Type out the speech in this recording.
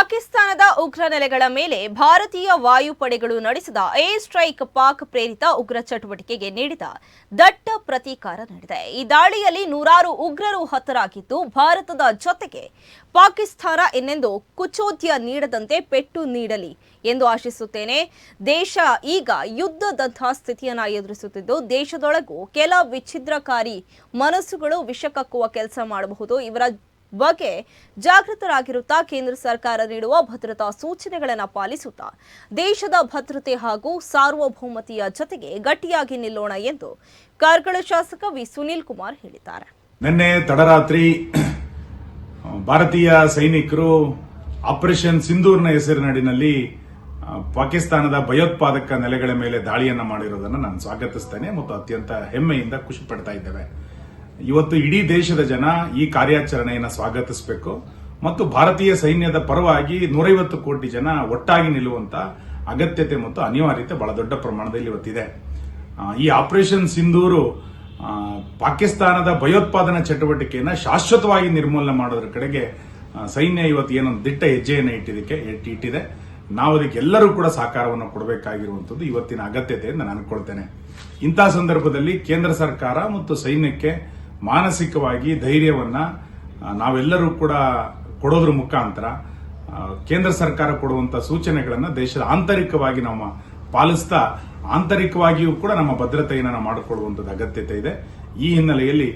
ಪಾಕಿಸ್ತಾನದ ಉಗ್ರ ನೆಲೆಗಳ ಮೇಲೆ ಭಾರತೀಯ ವಾಯುಪಡೆಗಳು ನಡೆಸಿದ ಏರ್ ಸ್ಟ್ರೈಕ್ ಪಾಕ್ ಪ್ರೇರಿತ ಉಗ್ರ ಚಟುವಟಿಕೆಗೆ ನೀಡಿದ ದಟ್ಟ ಪ್ರತೀಕಾರ ನೀಡಿದೆ ಈ ದಾಳಿಯಲ್ಲಿ ನೂರಾರು ಉಗ್ರರು ಹತರಾಗಿದ್ದು, ಭಾರತದ ಜೊತೆಗೆ ಪಾಕಿಸ್ತಾನ ಇನ್ನೆಂದು ಕುಚೋದ್ಯ ನೀಡದಂತೆ ಪೆಟ್ಟು ನೀಡಲಿ ಎಂದು ಆಶಿಸುತ್ತೇನೆ. ದೇಶ ಈಗ ಯುದ್ಧದಂತಹ ಸ್ಥಿತಿಯನ್ನು ಎದುರಿಸುತ್ತಿದ್ದು, ದೇಶದೊಳಗೂ ಕೆಲ ವಿಚ್ಛಿದ್ರಕಾರಿ ಮನಸ್ಸುಗಳು ವಿಷಕಕ್ಕುವ ಕೆಲಸ ಮಾಡಬಹುದು. ಇವರ ಬಗ್ಗೆ ಜಾಗೃತರಾಗಿರುತ್ತಾ ಕೇಂದ್ರ ಸರ್ಕಾರ ನೀಡುವ ಭದ್ರತಾ ಸೂಚನೆಗಳನ್ನು ಪಾಲಿಸುತ್ತಾ ದೇಶದ ಭದ್ರತೆ ಹಾಗೂ ಸಾರ್ವಭೌಮತೆಯ ಜೊತೆಗೆ ಗಟ್ಟಿಯಾಗಿ ನಿಲ್ಲೋಣ ಎಂದು ಕಾರ್ಕಳ ಶಾಸಕ ವಿ ಸುನೀಲ್ ಕುಮಾರ್ ಹೇಳಿದ್ದಾರೆ. ನಿನ್ನೆ ತಡರಾತ್ರಿ ಭಾರತೀಯ ಸೈನಿಕರು ಆಪರೇಷನ್ ಸಿಂಧೂರ್ನ ಹೆಸರಿನಡಿನಲ್ಲಿ ಪಾಕಿಸ್ತಾನದ ಭಯೋತ್ಪಾದಕ ನೆಲೆಗಳ ಮೇಲೆ ದಾಳಿಯನ್ನು ಮಾಡಿರೋದನ್ನು ನಾನು ಸ್ವಾಗತಿಸ್ತೇನೆ ಮತ್ತು ಅತ್ಯಂತ ಹೆಮ್ಮೆಯಿಂದ ಖುಷಿ ಪಡ್ತಾ ಇದ್ದೇವೆ. ಇವತ್ತು ಇಡೀ ದೇಶದ ಜನ ಈ ಕಾರ್ಯಾಚರಣೆಯನ್ನು ಸ್ವಾಗತಿಸಬೇಕು. ಮತ್ತು ಭಾರತೀಯ ಸೈನ್ಯದ ಪರವಾಗಿ ನೂರೈವತ್ತು ಕೋಟಿ ಜನ ಒಟ್ಟಾಗಿ ನಿಲ್ಲುವಂತ ಅಗತ್ಯತೆ ಮತ್ತು ಅನಿವಾರ್ಯತೆ ಬಹಳ ದೊಡ್ಡ ಪ್ರಮಾಣದಲ್ಲಿ ಇವತ್ತಿದೆ. ಈ ಆಪರೇಷನ್ ಸಿಂಧೂರು ಪಾಕಿಸ್ತಾನದ ಭಯೋತ್ಪಾದನಾ ಚಟುವಟಿಕೆಯನ್ನು ಶಾಶ್ವತವಾಗಿ ನಿರ್ಮೂಲನೆ ಮಾಡೋದ್ರ ಕಡೆಗೆ ಸೈನ್ಯ ಇವತ್ತು ಏನೊಂದು ದಿಟ್ಟ ಹೆಜ್ಜೆಯನ್ನು ಇಟ್ಟಿದ್ದಕ್ಕೆ, ಇಟ್- ಇಟ್ಟಿದೆ. ನಾವು ಅದಕ್ಕೆ ಎಲ್ಲರೂ ಕೂಡ ಸಹಕಾರವನ್ನು ಕೊಡಬೇಕಾಗಿರುವಂಥದ್ದು ಇವತ್ತಿನ ಅಗತ್ಯತೆ ಎಂದು ನಾನು ಅನ್ಕೊಳ್ತೇನೆ. ಇಂತಹ ಸಂದರ್ಭದಲ್ಲಿ ಕೇಂದ್ರ ಸರ್ಕಾರ ಮತ್ತು ಸೈನ್ಯಕ್ಕೆ ಮಾನಸಿಕವಾಗಿ ಧೈರ್ಯವನ್ನ ನಾವೆಲ್ಲರೂ ಕೂಡ ಕೊಡೋದ್ರ ಮುಖಾಂತರ ಕೇಂದ್ರ ಸರ್ಕಾರ ಕೊಡುವಂಥ ಸೂಚನೆಗಳನ್ನು ದೇಶದ ಆಂತರಿಕವಾಗಿ ನಾವು ಪಾಲಿಸ್ತಾ, ಆಂತರಿಕವಾಗಿಯೂ ಕೂಡ ನಮ್ಮ ಭದ್ರತೆಯನ್ನು ನಾವು ಅಗತ್ಯತೆ ಇದೆ. ಈ ಹಿನ್ನೆಲೆಯಲ್ಲಿ